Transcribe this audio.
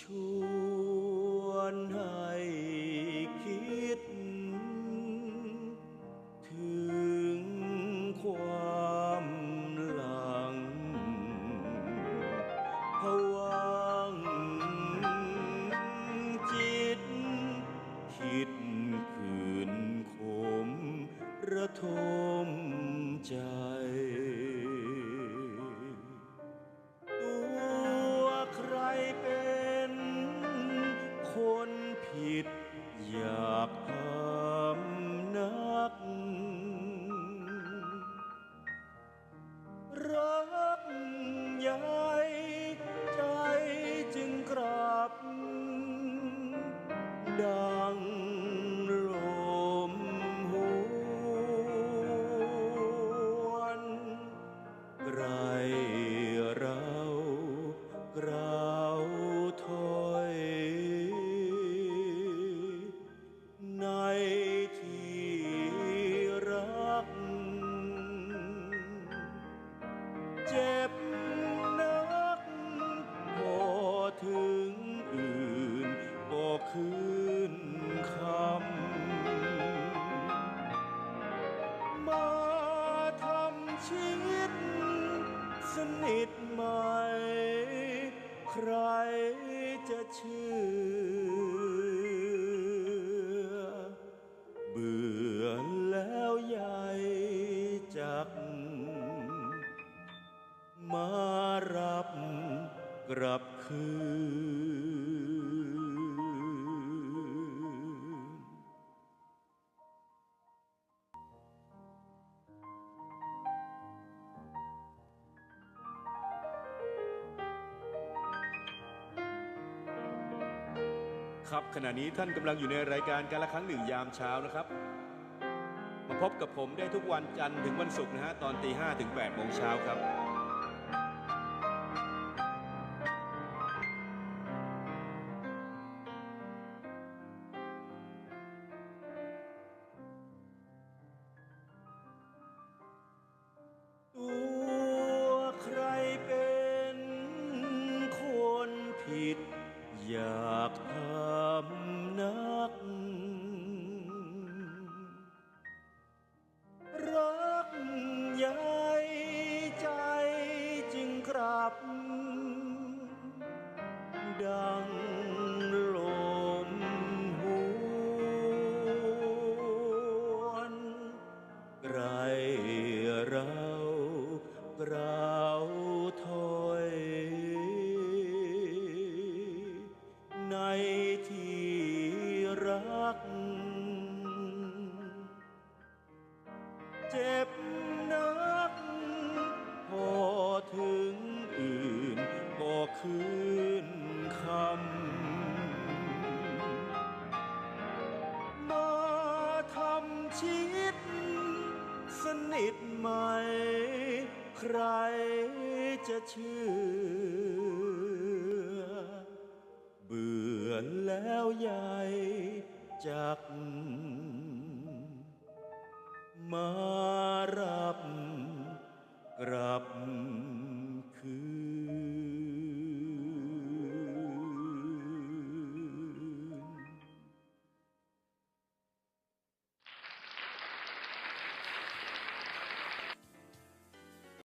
ชวนให้คิด ถึงความหลังผวังจิต คิดคืนขมระทมใจ ดั อ เบื่อแล้วยายจัก มารับกลับคืน ครับขณะนี้ท่านกำลังอยู่ในรายการการละครั้งหนึ่งยามเช้านะครับ มาพบกับผมได้ทุกวันจันทร์ถึงวันศุกร์นะฮะตอนตีห้ถึง8โมงเช้าครับ บ ดังลมหวนไกรเรากราวถอย ในที่รัก ชีวิตสนิทไหม ใครจะเชื่อ เบื่อแล้วใหญ่จัก มารับกลับคืน